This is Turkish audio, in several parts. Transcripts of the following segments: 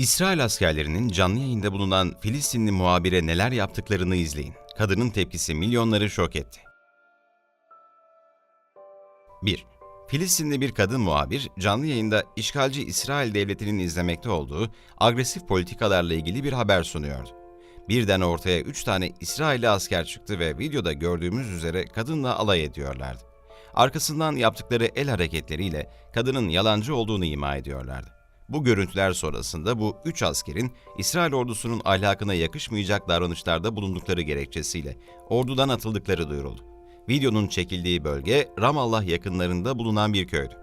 İsrail askerlerinin canlı yayında bulunan Filistinli muhabire neler yaptıklarını izleyin. Kadının tepkisi milyonları şok etti. 1. Filistinli bir kadın muhabir canlı yayında işgalci İsrail devletinin izlemekte olduğu agresif politikalarla ilgili bir haber sunuyordu. Birden ortaya 3 tane İsrailli asker çıktı ve videoda gördüğümüz üzere kadınla alay ediyorlardı. Arkasından yaptıkları el hareketleriyle kadının yalancı olduğunu ima ediyorlardı. Bu görüntüler sonrasında bu üç askerin İsrail ordusunun ahlakına yakışmayacak davranışlarda bulundukları gerekçesiyle ordudan atıldıkları duyuruldu. Videonun çekildiği bölge Ramallah yakınlarında bulunan bir köydü.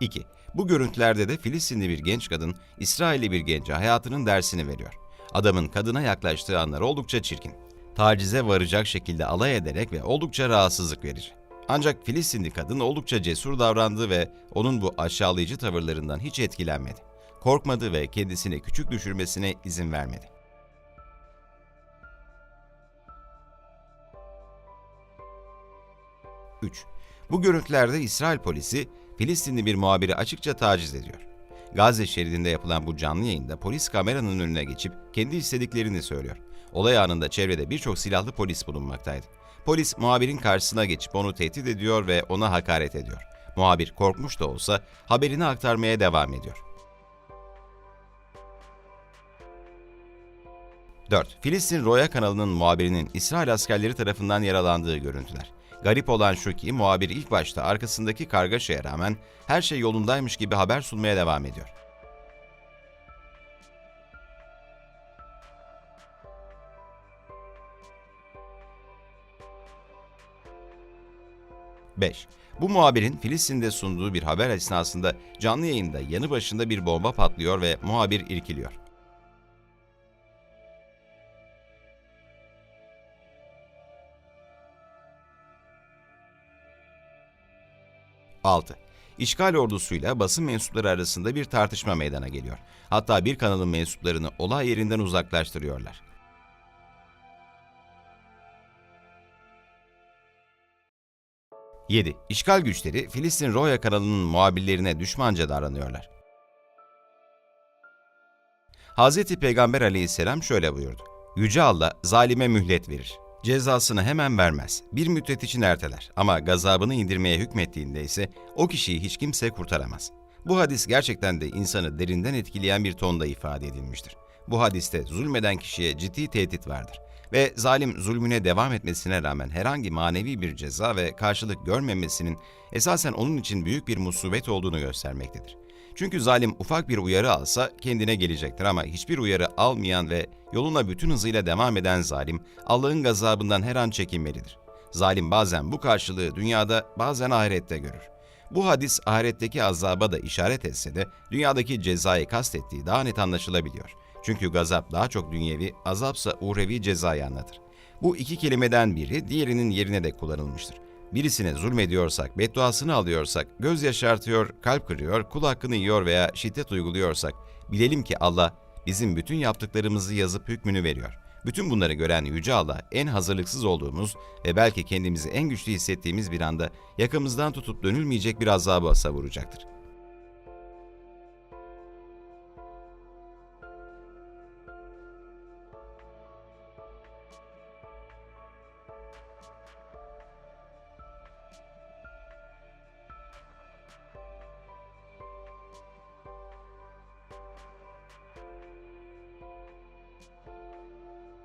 İki, Bu görüntülerde de Filistinli bir genç kadın, İsrailli bir gence hayatının dersini veriyor. Adamın kadına yaklaştığı anlar oldukça çirkin. Tacize varacak şekilde alay ederek ve oldukça rahatsızlık verici. Ancak Filistinli kadın oldukça cesur davrandı ve onun bu aşağılayıcı tavırlarından hiç etkilenmedi. Korkmadı ve kendisini küçük düşürmesine izin vermedi. Üç. Bu görüntülerde İsrail polisi Filistinli bir muhabiri açıkça taciz ediyor. Gazze şeridinde yapılan bu canlı yayında polis kameranın önüne geçip kendi istediklerini söylüyor. Olay anında çevrede birçok silahlı polis bulunmaktaydı. Polis muhabirin karşısına geçip onu tehdit ediyor ve ona hakaret ediyor. Muhabir korkmuş da olsa haberini aktarmaya devam ediyor. 4. Filistin Roya kanalının muhabirinin İsrail askerleri tarafından yaralandığı görüntüler. Garip olan şu ki muhabir ilk başta arkasındaki kargaşaya rağmen her şey yolundaymış gibi haber sunmaya devam ediyor. Beş. Bu muhabirin Filistin'de sunduğu bir haber esnasında canlı yayında yanı başında bir bomba patlıyor ve muhabir irkiliyor. 6. İşgal ordusuyla basın mensupları arasında bir tartışma meydana geliyor. Hatta bir kanalın mensuplarını olay yerinden uzaklaştırıyorlar. Yedi. İşgal güçleri Filistin Roya kanalının muhabirlerine düşmanca davranıyorlar. Hz. Peygamber aleyhisselam şöyle buyurdu. Yüce Allah zalime mühlet verir. Cezasını hemen vermez. Bir müddet için erteler ama gazabını indirmeye hükmettiğinde ise o kişiyi hiç kimse kurtaramaz. Bu hadis gerçekten de insanı derinden etkileyen bir tonda ifade edilmiştir. Bu hadiste zulmeden kişiye ciddi tehdit vardır ve zalim zulmüne devam etmesine rağmen herhangi manevi bir ceza ve karşılık görmemesinin esasen onun için büyük bir musibet olduğunu göstermektedir. Çünkü zalim ufak bir uyarı alsa kendine gelecektir ama hiçbir uyarı almayan ve yoluna bütün hızıyla devam eden zalim Allah'ın gazabından her an çekinmelidir. Zalim bazen bu karşılığı dünyada bazen ahirette görür. Bu hadis ahiretteki azaba da işaret etse de dünyadaki cezayı kastettiği daha net anlaşılabiliyor. Çünkü gazap daha çok dünyevi, azapsa uhrevi cezayı anlatır. Bu iki kelimeden biri diğerinin yerine de kullanılmıştır. Birisine zulmediyorsak, bedduasını alıyorsak, göz yaşartıyor, kalp kırıyor, kul hakkını yiyor veya şiddet uyguluyorsak, bilelim ki Allah bizim bütün yaptıklarımızı yazıp hükmünü veriyor. Bütün bunları gören Yüce Allah en hazırlıksız olduğumuz ve belki kendimizi en güçlü hissettiğimiz bir anda yakamızdan tutup dönülmeyecek bir azaba savuracaktır.